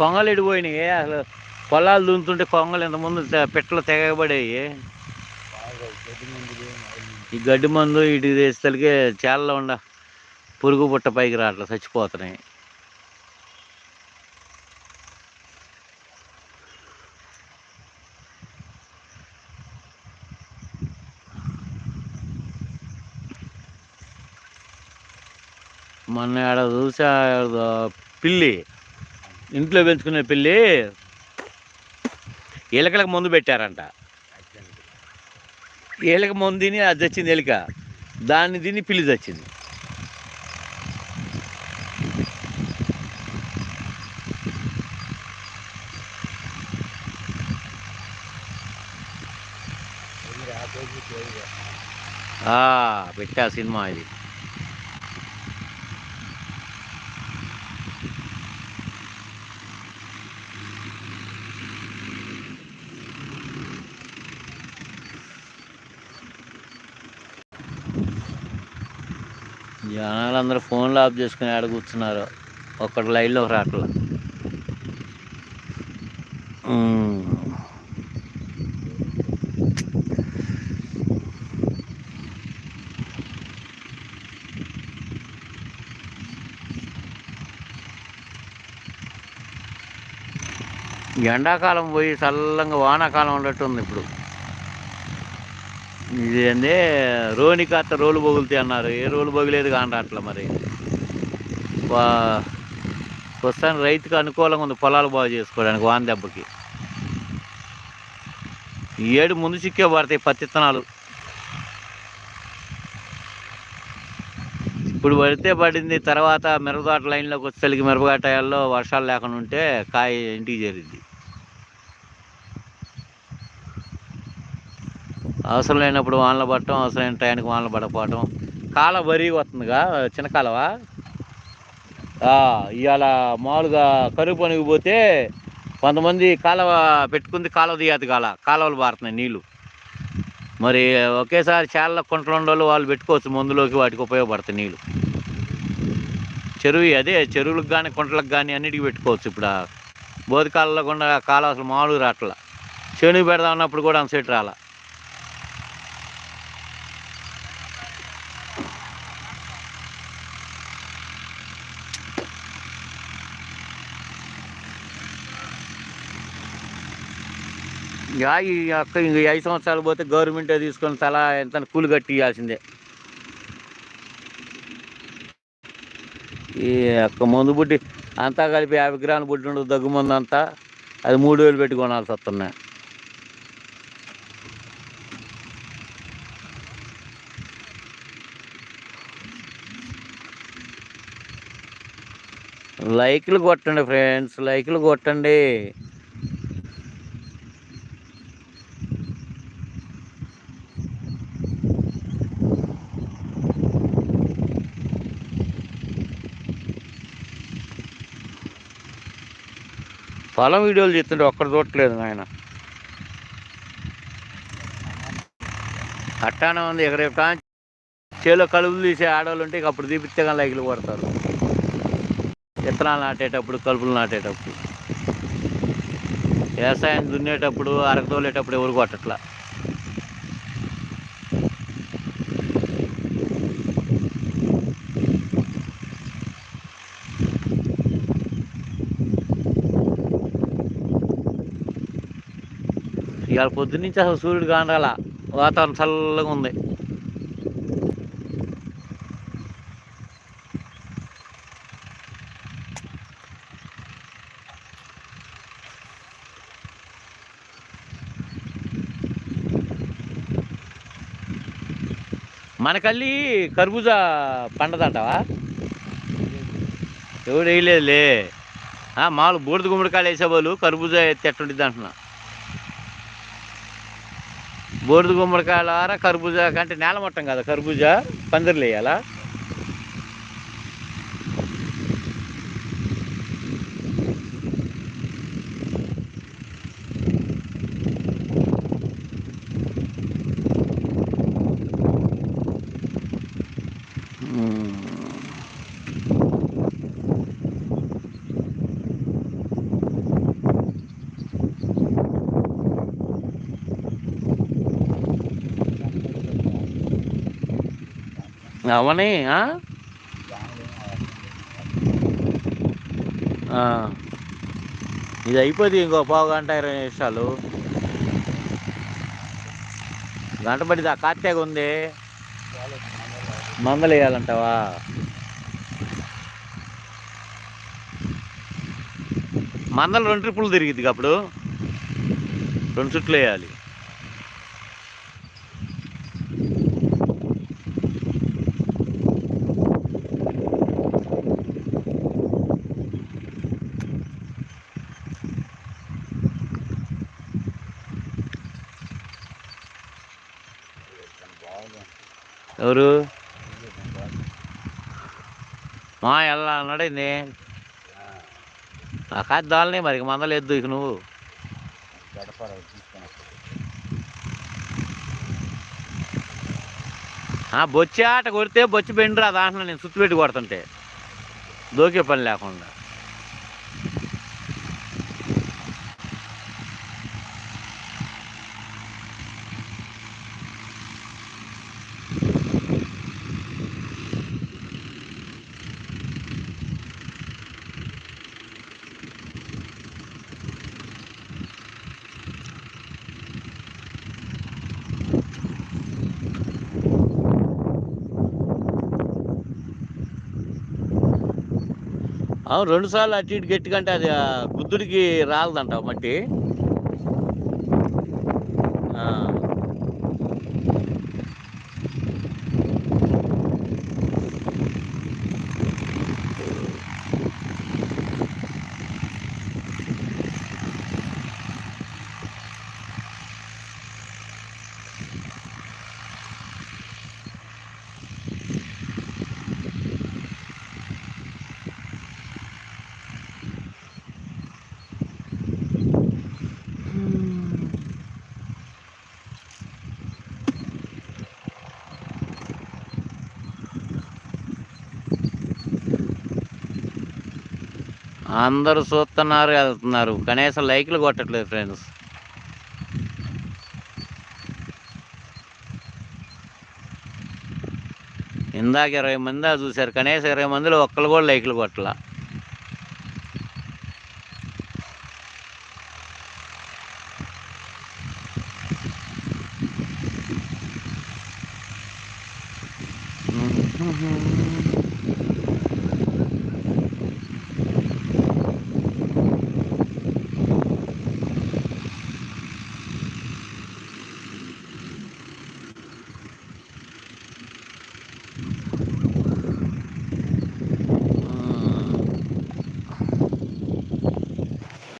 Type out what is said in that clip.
కొంగలు ఎడిపోయినాయి అసలు పొలాలు దున్నుతుంటే కొంగలు ఇంతకుముందు పిట్టలు తెగబడాయి. ఈ గడ్డి మందు ఇటు వేసేసరికి చాలా ఉండ పురుగు పుట్ట పైకి రావట్లే చచ్చిపోతున్నాయి. మొన్న ఆడ చూసా పిల్లి ఇంట్లో పెంచుకునే పిల్లి ఎలకలకు మందు పెట్టారంట. ఎలక మందు తిని అది తెచ్చింది ఎలిక దాన్ని తిని పిల్లి తెచ్చింది పెట్టా సినిమా ఇది. జనాలు అందరూ ఫోన్లు ఆఫ్ చేసుకుని ఆడ కూర్చున్నారు. ఒక్కటి లైన్లో రావట్లా. ఎండాకాలం పోయి చల్లంగా వానాకాలం ఉన్నట్టుంది ఇప్పుడు. ఇది ఏంది? రోని కాస్త రోలు బొగులుతాయి అన్నారు. ఏ రోలు బొగిలేదు కానీ అట్లా మరి. ప్రస్తుతానికి రైతుకు అనుకూలంగా ఉంది పొలాలు బాగు చేసుకోవడానికి వాన దెబ్బకి. ఏడు ముందు చిక్కే పడతాయి పత్తి విత్తనాలు. ఇప్పుడు పడితే పడింది తర్వాత మిరపగాట లైన్లోకి వచ్చేసరికి మిరపకాయల్లో వర్షాలు లేకుండా ఉంటే కాయ ఇంటికి చేరింది అవసరం లేనప్పుడు వానలు పడటం అవసరమైన టైంకి వానలు పడకపోవటం. కాల వరిగా వస్తుందిగా చిన్న కాలవా? ఇవాళ మామూలుగా కరువు పనికి పోతే కొంతమంది కాలువ పెట్టుకుంది కాలువ తీయదు కాల కాలువలు పారుతున్నాయి నీళ్ళు మరి ఒకేసారి చాలా కుంటలు ఉండోళ్ళు వాళ్ళు పెట్టుకోవచ్చు మందులోకి వాటికి ఉపయోగపడతాయి నీళ్ళు చెరువు అదే చెరువులకు కానీ కుంటలకు కానీ అన్నిటికీ పెట్టుకోవచ్చు ఇప్పుడు. ఆ బోధకాలలో కూడా కాలువ అసలు మామూలుగా రావట్లా. చెనుగు పెడదాం అన్నప్పుడు కూడా అంత సెట్ రాలా. యా ఈ అక్క ఇంక ఐదు సంవత్సరాలు పోతే గవర్నమెంటే తీసుకొని తలా ఎంత కూలి కట్టి ఇవ్వాల్సిందే ఈ యొక్క మందు బుడ్డి అంతా కలిపి యాభై గ్రాముల బుడ్డి ఉండదు దగ్గు మందు అంతా అది మూడు వేలు పెట్టి కొనాల్సి వస్తున్నాయి. లైక్లు కొట్టండి ఫ్రెండ్స్ లైక్లు కొట్టండి. పొలం వీడియోలు చేస్తుంటే ఒక్కడ చూడట్లేదు నాయన. అట్టానే ఉంది ఇక్కడ రేపు చేలో కలుపులు తీసే ఆడవాళ్ళు ఉంటే అప్పుడు తీపిస్తే కానీ లైకులు కొడతారు. విత్తనాలు నాటేటప్పుడు కలుపులు నాటేటప్పుడు. వ్యవసాయం దున్నేటప్పుడు అరకతోలేటప్పుడు ఎవరు కొట్టట్లా? ఇవాళ పొద్దున్నుంచి అసలు సూర్యుడు కానరాల వాతావరణం చల్లగా ఉంది. మనకల్లి కర్బూజా పండదంటావా? ఎవడు వేయలేదులే. మామూలు బూడిద గుమ్మడికాయలు వేసేవాళ్ళు కర్బూజా ఎత్తి ఎట్టుండిద్ది అంటున్నా. బూడిద గుమ్మడికాయలారా కర్బూజా కంటే నేల మొట్టం కదా కర్బూజా పందిర్లు వేయాలా? అవనే ఆ? ఇది అయిపోద్ది ఇంకో పావు గంట ఇరవై నిమిషాలు. గంట పడితే ఆ కార్తీక ఉంది. మందలు వేయాలంటావా? మందలు రెండు ట్రిప్పులు తిరిగిద్ది అప్పుడు. రెండు చుట్లు వేయాలి. ఎవరు? మా ఎలా అన్నాడైంది నాకు కాదు దాల్ని మరి మందలేద్దు ఇక నువ్వు. బొచ్చి ఆట కొడితే బొచ్చి బెండ్రా దాంట్లో నేను సుత్తు పెట్టి కొడుతుంటే. దోకే పని లేకుండా. అవును రెండు సార్లు అటు ఇటు గట్టికంటే అది ఆ గుద్దుడికి రాలదంట మట్టి. అందరూ చూస్తున్నారు వెళ్తున్నారు. కనీసం లైక్లు కొట్టట్లేదు ఫ్రెండ్స్. ఇందాక ఇరవై మంది చూశారు. కనీసం ఇరవై మందిలో ఒక్కరు కూడా లైక్లు కొట్టలా.